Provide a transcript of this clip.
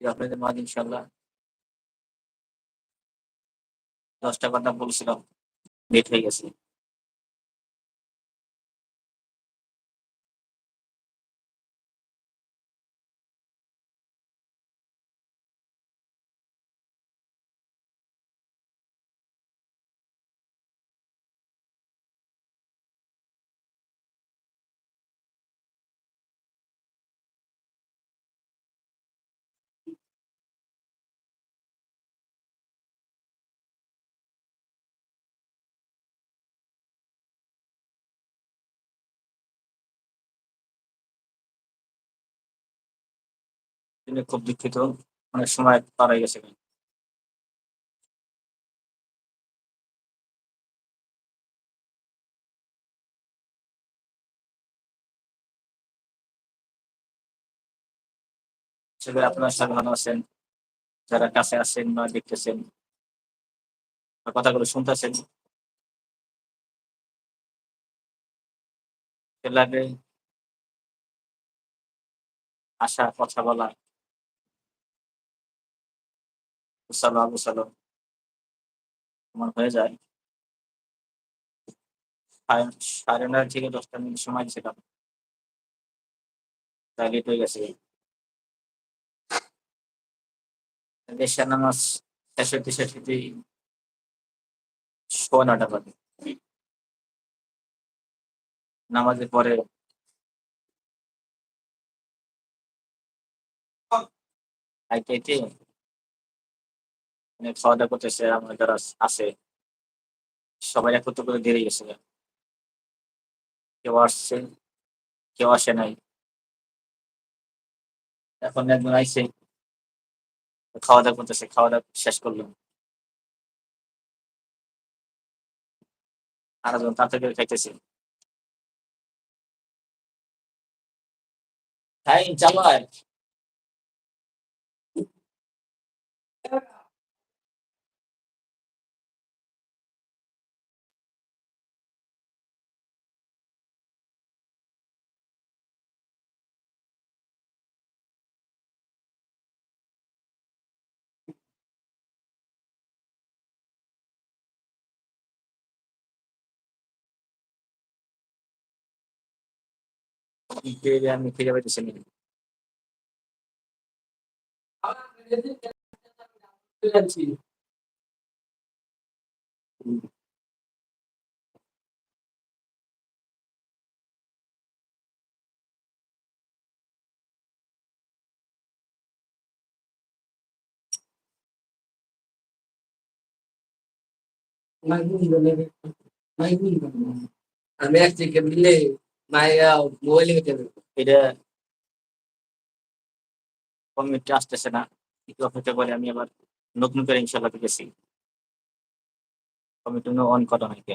আপনাদের মাঝে ইনশাল্লাহ দশটা কথা বলছিলাম লেট হয়ে গেছে। তিনি খুব দুঃখিত, অনেক সময় হয়ে গেছে। আপনার সাথে ভালো আছেন, যারা কাছে আছেন বা দেখতেছেন কথাগুলো শুনতেছেন। লাগে আশা, কথা বলা সালো আবু সালো আমার হয়ে যায়। সাড়ে- সাড়ে থেকে দশটা মিনিট সময় ছিলাম। তাই লেট হয়ে গেছে। দেশের নামাজ শেষ হইতে শেষ হইতে সোয়া নটা বাজে। নামাজের পরে আইতে খাওয়া দাওয়া করতেছে, আমার যারা আছে, সবাই একত্র করে দেরি গেছে। কেউ আসছে, কেউ আসে নাই। এখন একজন আইছে খাওয়া দাওয়া করতেছে খাওয়া দাওয়া শেষ করল। আর একজন তাড়াতাড়ি করে খাইতেছে হ্যাঁ চালো আয় ফিরে আমি ফিরে পাইতেছি না আমি আসছি কেমনে মায়েরা মোবাইলে এটা কমিটি আসতেছে না একটু অপেক্ষা করে আমি আবার নতুন করে ইনশাল্লাহ গেছি কমিটি অন করা হয়কে